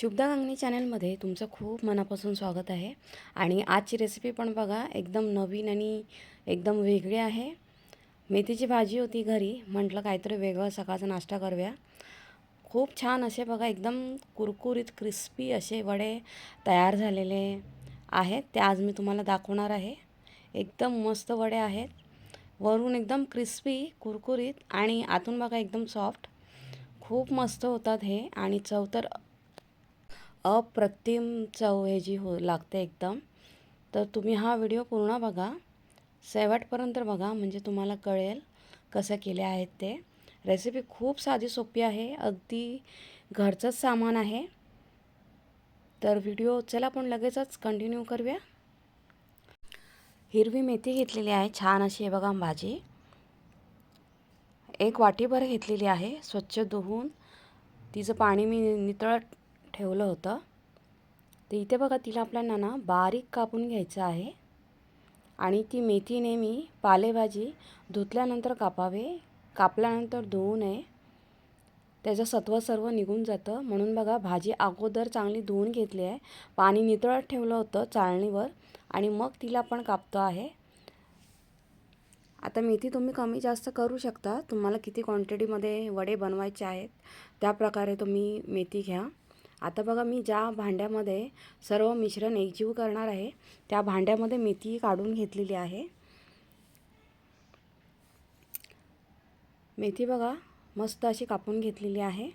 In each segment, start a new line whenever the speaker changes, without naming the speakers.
शुभदा अंगणी चॅनलमध्ये तुमचं खूप मनापासून स्वागत आहे. आणि आजची रेसिपी पण बघा एकदम नवीन आणि एकदम वेगळी आहे. मेथीची भाजी होती घरी म्हटलं काहीतरी वेगळं सकाळचा नाश्ता करूया. खूप छान असे बघा एकदम कुरकुरीत क्रिस्पी असे वडे तयार झालेले आहेत. ते आज मी तुम्हाला दाखवणार आहे. एकदम मस्त वडे आहेत. वरून एकदम क्रिस्पी कुरकुरीत आणि आतून बघा एकदम सॉफ्ट खूप मस्त होतात हे आणि चव तर अप्रतिम चव हे जी हो लागते एकदम. तर तुम्ही हा व्हिडिओ पूर्ण बघा. शेवटपर्यंत बघा म्हणजे तुम्हाला कळेल कसं केले आहेत ते. रेसिपी खूप साधी सोपी आहे. अगदी घरचंच सामान आहे. तर व्हिडिओ चला आपण लगेचच कंटिन्यू करूया. हिरवी मेथी घेतलेली आहे. छान अशी आहे बघा भाजी. एक वाटीभर घेतलेली आहे. स्वच्छ धुवून. तिचं पाणी मी नितळत ठेवलं होतं. तर इथे बघा तिला आपल्याला ना बारीक कापून घ्यायचं आहे. आणि ती मेथी नेहमी पालेभाजी धुतल्यानंतर कापावे. कापल्यानंतर धुवू नये. त्याचं सत्व सर्व निघून जातं. म्हणून बघा भाजी अगोदर चांगली धुवून घेतली आहे. पाणी नितळत ठेवलं होतं चाळणीवर. आणि मग तिला आपण कापतो आहे. आता मेथी तुम्ही कमी जास्त करू शकता. तुम्हाला किती क्वांटिटीमध्ये वडे बनवायचे आहेत त्याप्रकारे तुम्ही मेथी घ्या. आता बघा मी ज्या भांड्यामध्ये सर्व मिश्रण एकजीव करणार आहे त्या भांड्यामध्ये मेथी काढून घेतलेली आहे. मेथी बघा मस्त अशी कापून घेतलेली आहे.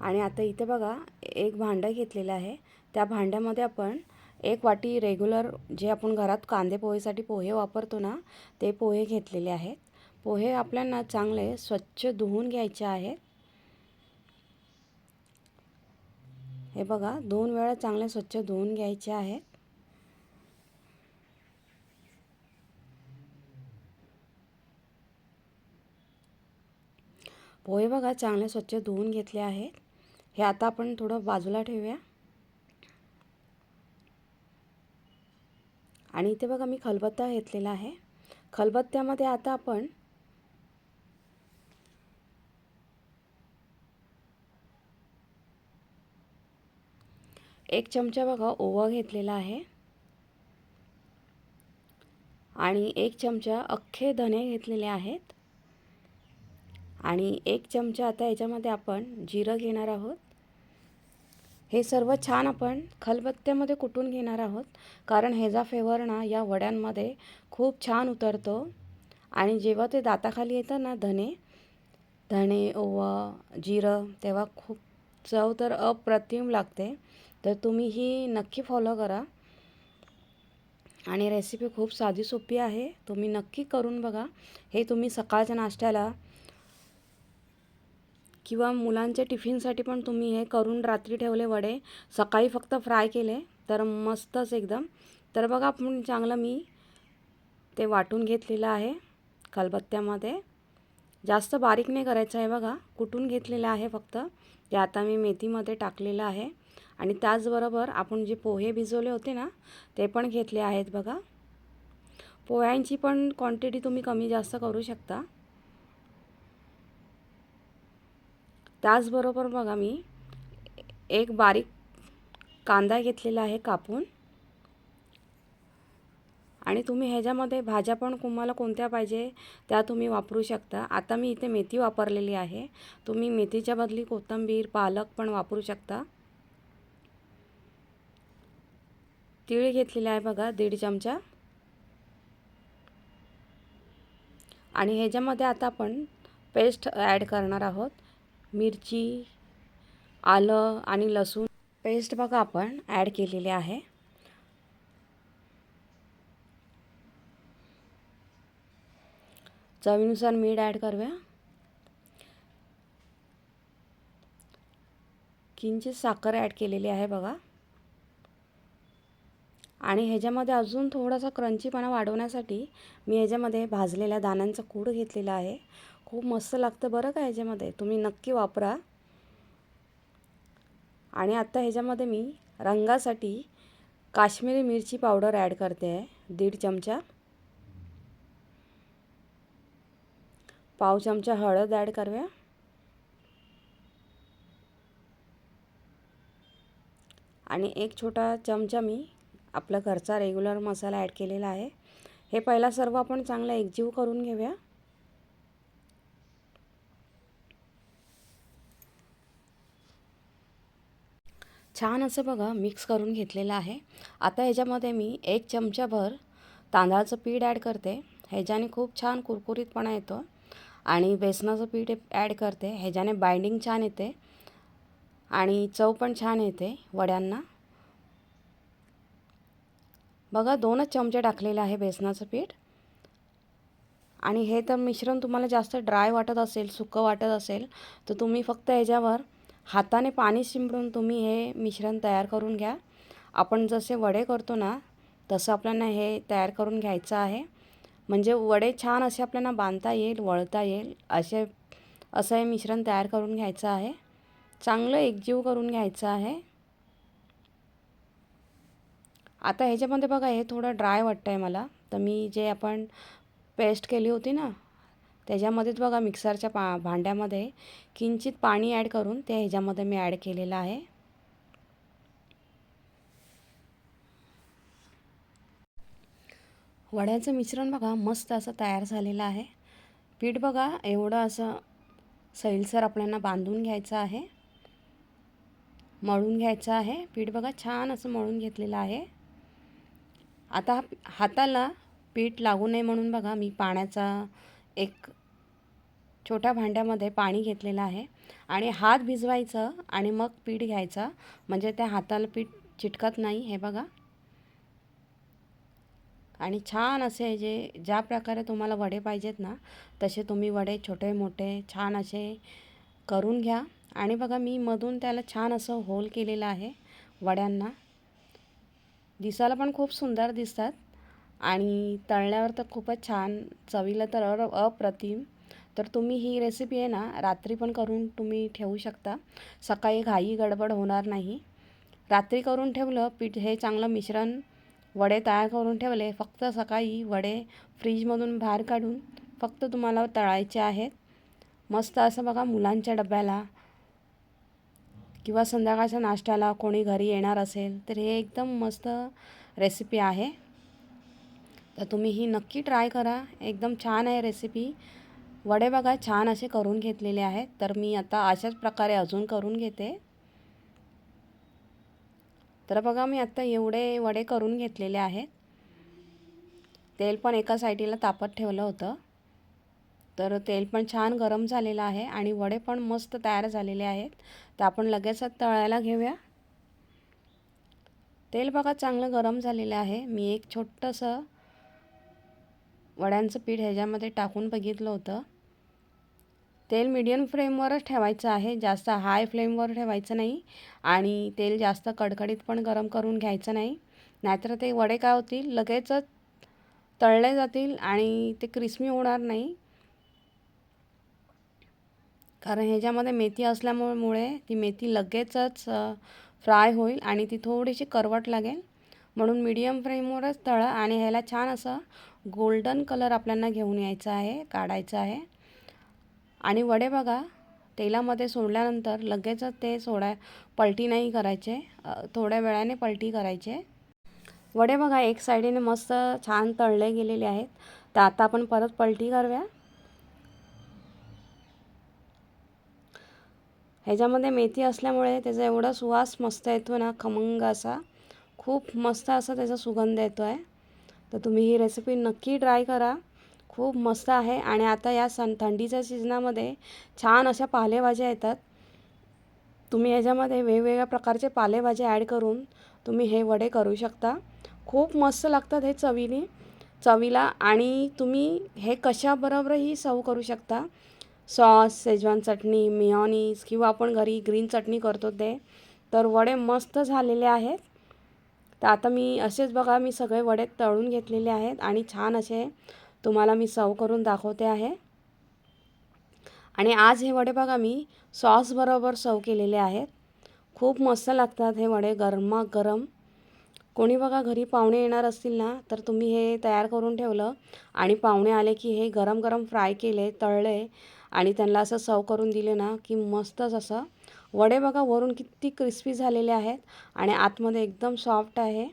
आणि आता इथे बघा एक भांडं घेतलेलं आहे. त्या भांड्यामध्ये आपण एक वाटी रेग्युलर जे आपण घरात कांदे पोहेसाठी पोहे वापरतो ना ते पोहे घेतलेले आहेत. पोहे आपल्याला चांगले स्वच्छ धुवून घ्यायचे आहेत. हे बघा दोन वेळा चांगले स्वच्छ धुवून घ्यायचे आहेत पोहे बघा चांगले स्वच्छ धुवून घेतले आहेत हे आता आपण थोडं बाजूला ठेवूया. आणि इथे बघा मी खलबत्ता घेतलेला आहे. खलबत्त्यामध्ये आता आपण एक चमचा बघा ओवा घेतलेला आहे. आणि एक चमचा अख्खे धने घेतलेले आहेत. आणि एक चमचा आता याच्यामध्ये आपण जिरं घेणार आहोत. हे सर्व छान आपण खलबत्त्यामध्ये कुटून घेणार आहोत. कारण ह्याचा फ्लेवर ना या वड्यांमध्ये खूप छान उतरतो. आणि जेव्हा ते दाताखाली येतं ना धने धणे ओवा जिरं तेव्हा खूप चव तर अप्रतिम लागते. तर तुम्ही ही नक्की फॉलो करा. आणि रेसिपी खूप साधी सोपी आहे. तुम्ही नक्की करून बघा. हे तुम्ही सकाळच्या नाश्त्याला किंवा मुलांच्या टिफिनसाठी पण तुम्ही हे करून रात्री ठेवले वडे. सकाळी फक्त फ्राय केले तर मस्तच एकदम. तर बघा आपण चांगलं मी ते वाटून घेतलेलं आहे खलबत्त्यामध्ये जास्त बारीक नाही करायचं आहे बघा. कुटून घेतलेलं आहे फक्त. ते आता मी मेथीमध्ये टाकलेलं आहे. आणि त्याचबरोबर आपण जे पोहे भिजवले होते ना ते पण घेतले आहेत बघा. पोह्यांची पण क्वांटिटी तुम्ही कमी जास्त करू शकता. त्याचबरोबर बघा मी एक बारीक कांदा घेतलेला आहे कापून. आणि तुम्ही ह्याच्यामध्ये भाज्या पण तुम्हाला कोणत्या पाहिजे त्या तुम्ही वापरू शकता. आता मी इथे मेथी वापरलेली आहे. तुम्ही मेथीच्या बदली कोथिंबीर पालक पण वापरू शकता. तिळ घेतलेले आहे बघा दीड चमचा. आणि ह्याच्यामध्ये आता आपण पेस्ट ॲड करणार आहोत. मिरची आलं आणि लसूण. पेस्ट बघा आपण ॲड केलेली आहे. चवीनुसार मीठ ॲड करूया. किंचित साखर ॲड केलेली आहे बघा. आणि ह्याच्यामध्ये अजून थोडासा क्रंचीपणा वाढवण्यासाठी मी ह्याच्यामध्ये भाजलेल्या दाण्यांचा कूड घेतलेला आहे. खूप मस्त लागतं बरं का ह्याच्यामध्ये. तुम्ही नक्की वापरा. आणि आत्ता ह्याच्यामध्ये मी रंगासाठी काश्मीरी मिरची पावडर ॲड करते आहे. दीड चमचा. पाव चमचा हळद ॲड करूया. आणि एक छोटा चमचा मी आपला घरचा रेग्युलर मसाला ॲड केलेला आहे. हे पहिला सर्व आपण चांगला एकजीव करून घेऊया. छान असं बघा मिक्स करून घेतलेलं आहे. आता ह्याच्यामध्ये मी एक चमचाभर तांदळाचं पीठ ॲड करते. ह्याच्याने खूप छान कुरकुरीतपणा येतो. आणि बेसनाचं पीठ ॲड करते. ह्याच्याने बाइंडिंग छान येते. आणि चव पण छान येते वड्यांना. बघा दोनच चमचे टाकलेले आहे बेसनाचं पीठ. आणि हे तर मिश्रण तुम्हाला जास्त ड्राय वाटत असेल सुकं वाटत असेल तर तुम्ही फक्त ह्याच्यावर हाताने पाणी शिंपडून तुम्ही हे मिश्रण तयार करून घ्या. आपण जसे वडे करतो ना तसं आपल्याला हे तयार करून घ्यायचं आहे. म्हणजे वडे छान असे आपल्याला बांधता येईल वळता येईल असे असं हे मिश्रण तयार करून घ्यायचं आहे. चांगलं एकजीव करून घ्यायचं आहे. आता ह्याच्यामध्ये बघा हे थोडं ड्राय वाटतं आहे मला. तर मी जे आपण पेस्ट केली होती ना त्याच्यामध्येच बघा मिक्सरच्या पा भांड्यामध्ये किंचित पाणी ॲड करून ते ह्याच्यामध्ये मी ॲड केलेलं आहे. वड्याचं मिश्रण बघा मस्त असं तयार झालेलं आहे. पीठ बघा एवढं असं सैलसर आपल्याला बांधून घ्यायचं आहे. मळून घ्यायचं आहे. पीठ बघा छान असं मळून घेतलेलं आहे. आता हाताला पीठ लागू नये म्हणून बघा मी पाण्याचा एक छोट्या भांड्यामध्ये पाणी घेतलेलं आहे. आणि हात भिजवायचं आणि मग पीठ घ्यायचं. म्हणजे त्या हाताला पीठ चिटकत नाही हे बघा. आणि छान असे जे ज्या प्रकारे तुम्हाला वडे पाहिजेत ना तसे तुम्ही वडे छोटे मोठे छान असे करून घ्या. आणि बघा मी मधून त्याला छान असं होल केलेलं आहे वड्यांना. दिसायला पण खूप सुंदर दिसतात. आणि तळल्यावर तर खूपच छान चवीला तर अप्रतिम. तर तुम्ही ही रेसिपी आहे ना रात्री पण करून तुम्ही ठेवू शकता. सकाळी घाई गडबड होणार नाही. रात्री करून ठेवलं पीठ हे चांगलं मिश्रण वडे तयार करून ठेवले फक्त सकाळी वडे फ्रीजमधून बाहेर काढून फक्त तुम्हाला तळायचे आहेत. मस्त असं बघा मुलांच्या डब्याला किंवा संध्याकाळच्या नाश्त्याला कोणी घरी येणार असेल तर हे एकदम मस्त रेसिपी आहे. तर तुम्ही ही नक्की ट्राय करा. एकदम छान आहे रेसिपी वडे बघा छान असे करून घेतलेले आहेत. तर मी आता अशाच प्रकारे अजून करून घेते. तर बघा मी आत्ता एवढे वडे करून घेतलेले आहेत. तेल पण एका साईडीला तापत ठेवलं होतं. तर तेल पण छान गरम झालेलं आहे आणि वडे पण मस्त तयार झालेले आहेत. तर आपण लगेचच तळायला घेऊया. तेल बघा चांगलं गरम झालेलं आहे. मी एक छोटंसं वड्यांचं पीठ ह्याच्यामध्ये टाकून बघितलं होतं. तेल मीडियम फ्लेमवरच ठेवायचं आहे. जास्त हाय फ्लेमवर ठेवायचं नाही आणि तेल जास्त कडकडीत पण गरम करून घ्यायचं नाही. नाहीतर ते वडे काय होतील? लगेचच तळले जातील आणि ते क्रिस्पी होणार नाही. कारण ह्याच्यामध्ये मेथी असल्यामुळे ती मेथी लगेचच फ्राय होईल आणि ती थोडीशी करवट लागेल. म्हणून मीडियम फ्लेमवरच तळा आणि ह्याला छान असं गोल्डन कलर आपल्याला घेऊन यायचा आहे काढायचं आहे. आणि वडे बघा तेलामध्ये सोडल्यानंतर लगेचच ते सोडा पलटी नाही करायचे. थोड्या वेळाने पलटी करायचे. वडे बघा एक साईडीने मस्त छान तळले गेलेले आहेत. तर आता आपण परत पलटी करूया. ह्याच्यामध्ये मेथी असल्यामुळे त्याचा एवढा सुवास मस्त येतो ना खमंग असा. खूप मस्त असा त्याचा सुगंध येतो आहे तर तुम्ही ही रेसिपी नक्की ट्राय करा. खूप मस्त आहे. आणि आता या सण थंडीच्या सीजनामध्ये छान अशा पालेभाज्या येतात. तुम्ही ह्याच्यामध्ये वेगवेगळ्या प्रकारचे पालेभाज्या ॲड करून तुम्ही हे वडे करू शकता. खूप मस्त लागतात हे चवीने चवीला. आणि तुम्ही हे कशाबरोबरही सर्व करू शकता. सॉस शेजवान चटणी मिओनीज किंवा आपण घरी ग्रीन चटणी करतो ते तर वडे मस्त झालेले आहेत. तर आता मी असेच बघा मी सगळे वडे तळून घेतलेले आहेत आणि छान असे तुम्हाला मी सर्व करून दाखवते आहे. आणि आज हे वडे बघा मी सॉसबरोबर सर्व केलेले आहेत. खूप मस्त लागतात हे वडे गरम कोणी बघा घरी पाहुणे येणार असतील ना तर तुम्ही हे तयार करून ठेवलं आणि पाहुणे आले की हे गरम गरम फ्राय केले तळले आणि त्यांना असं सव करून दिले ना की मस्तच असं. वडे बघा वरून किती क्रिस्पी झालेले आहेत आणि आतमध्ये एकदम सॉफ्ट आहे.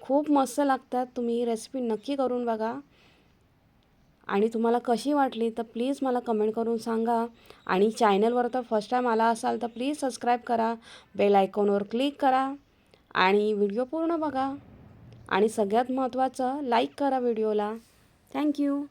खूप मस्त लागतात. तुम्ही ही रेसिपी नक्की करून बघा. आणि तुम्हाला कशी वाटली तर प्लीज मला कमेंट करून सांगा. आणि चॅनलवर तर फर्स्ट टाईम आला असाल तर प्लीज सबस्क्राईब करा. बेल आयकॉनवर क्लिक करा. आणि व्हिडिओ पूर्ण बघा. आणि सगळ्यात महत्त्वाचं लाईक करा व्हिडिओला थँक्यू